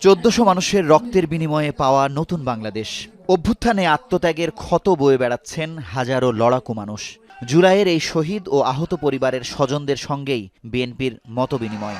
চোদ্দশো মানুষের রক্তের বিনিময়ে পাওয়া নতুন বাংলাদেশ। অভ্যুত্থানে আত্মত্যাগের ক্ষত বয়ে বেড়াচ্ছেন হাজারো লড়াকু মানুষ। জুলাইয়ের এই শহীদ ও আহত পরিবারের স্বজনদের সঙ্গেই বিএনপির মতবিনিময়।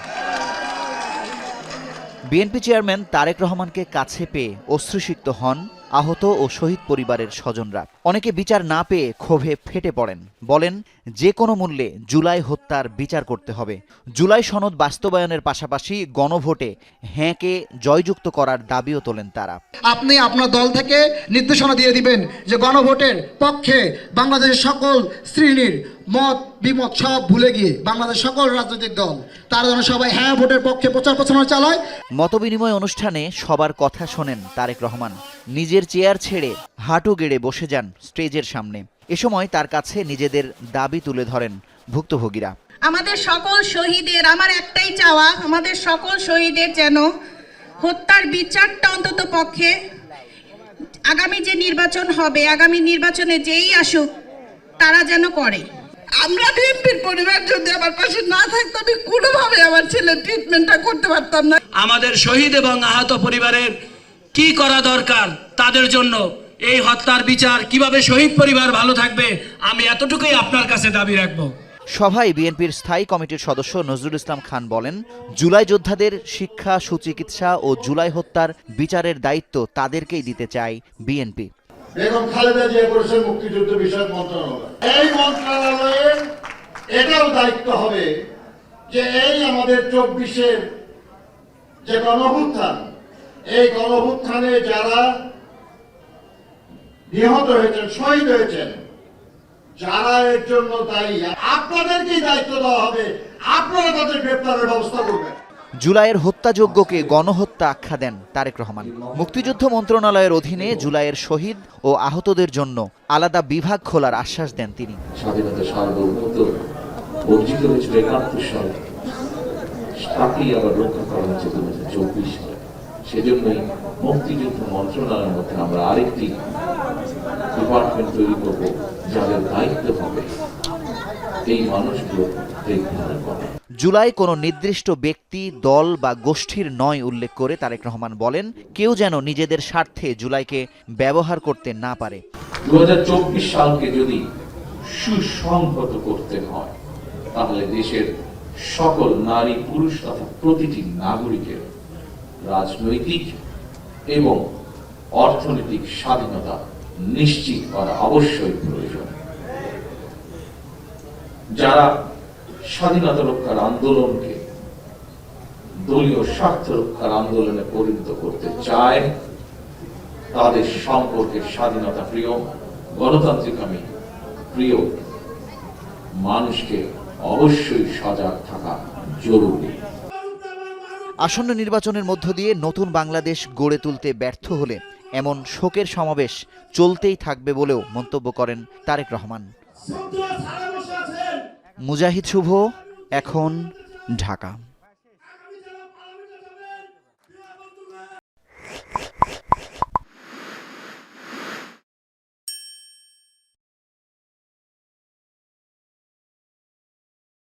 বিএনপি চেয়ারম্যান তারেক রহমানকে কাছে পেয়ে অশ্রুসিক্ত হন আহত ও শহীদ পরিবারের স্বজনরা। অনেকে বিচার না পেয়ে ক্ষোভে ফেটে পড়েন। বলেন যে কোনো মূল্যে জুলাই হত্যার বিচার করতে হবে। জুলাই সনদ বাস্তবায়নের পাশাপাশি গণভোটে হ্যাঁকে জয়যুক্ত করার দাবিও তোলেন তারা। আপনি আপনার দল থেকে নির্দেশনা দিয়ে দিবেন যে গণভোটের পক্ষে বাংলাদেশের সকল শ্রেণির মত বিমত সব ভুলে গিয়ে বাংলাদেশ সকল রাজনৈতিক দল তারা যেন সবাই হ্যাঁ ভোটের পক্ষে প্রচার প্রচারণা চালায়। মতবিনিময় অনুষ্ঠানে সবার কথা শোনেন তারেক রহমান। নিজের চেয়ার ছেড়ে হাঁটু গেড়ে বসে যান স্টেজের সামনে। এ সময় তার কাছে নিজেদের দাবি তুলে ধরেন ভুক্তভোগীরা। আমাদের সকল শহীদের আমার একটাই চাওয়া আমাদের সকল শহীদের যেন হত্যার বিচারটা অন্তত পক্ষে আগামী যে নির্বাচন হবে আগামী নির্বাচনে যেই আসুক তারা যেন করে। আমরা বিএনপির পরিবার যদি আমার পাশে না থাকতো আমি কোনোভাবে আমার ছেলের ট্রিটমেন্টটা করতে পারতাম না। আমাদের শহীদ এবং আহত পরিবারের কি করা দরকার তাদের জন্য? এই হত্যার বিচার কীভাবে শহীদ পরিবার ভালো থাকবে আমি এতটুকুই আপনার কাছে দাবি রাখব। সভায় বিএনপির স্থায়ী কমিটির সদস্য নজরুল ইসলাম খান বলেন জুলাই যোদ্ধাদের শিক্ষা সুচিকিৎসা ও জুলাই হত্যার বিচারের দায়িত্ব তাদেরকেই দিতে চায় বিএনপি। বেগম খালেদা জিয়া করেছেন মুক্তিযুদ্ধ বিষয়ক মন্ত্রণালয়। এই মন্ত্রণালয়ের এটাও দায়িত্ব হবে যে এই আমাদের চব্বিশের যে গণভুত্থান এই গণভুত্থানে যারা নিহত হয়েছেন শহীদ হয়েছেন যারা এর জন্য দায়ী আপনাদেরকেই দায়িত্ব দেওয়া হবে? আপনারা তাদের গ্রেপ্তারের ব্যবস্থা করবেন। জুলাইয়ের হত্যাযজ্ঞকে গণহত্যা আখ্যা দেন তারেক রহমান। মুক্তিযুদ্ধ মন্ত্রণালয়ের অধীনে জুলাইয়ের শহীদ ও আহতদের জন্য আলাদা বিভাগ খোলার আশ্বাস দেন তিনি। স্বাধীনতা সার্বভৌমত্ব অর্জিত হয়েছিল একাত্তর সালে তাকেই আবার রক্ষা করা হচ্ছে দু হাজার চব্বিশ সালে সেজন্যই মুক্তিযুদ্ধ মন্ত্রণালয়ের মধ্যে আমরা আরেকটি ডিপার্টমেন্ট তৈরি করব যাদের দায়িত্ব হবে এই মানুষগুলো দেখভাল করা। জুলাই কোনো নির্দিষ্ট ব্যক্তি দল বা গোষ্ঠীর নয় উল্লেখ করে তারেক রহমান বলেন কেউ যেন নিজেদের স্বার্থে জুলাইকে ব্যবহার করতে না পারে। দু হাজার চব্বিশ সালকে যদি সুসংহত করতে হয় তাহলে দেশের সকল নারী পুরুষ তথা প্রতিটি নাগরিকের রাজনৈতিক এবং অর্থনৈতিক স্বাধীনতা নিশ্চিত করা অবশ্যই প্রয়োজন। যারা স্বাধীনতা রক্ষার আন্দোলনকে, দলীয় স্বার্থ রক্ষার আন্দোলনে পরিণত করতে চায়, তাদের সম্পর্কে স্বাধীনতা প্রিয়, গণতান্ত্রিক আমি প্রিয় মানুষকে অবশ্যই সজাগ থাকা জরুরি। আসন্ন নির্বাচনের মধ্য দিয়ে নতুন বাংলাদেশ গড়ে তুলতে ব্যর্থ হলে এমন শোকের সমাবেশ চলতেই থাকবে বলেও মন্তব্য করেন তারেক রহমান। মুজাহিদ শুভ এখন ঢাকা।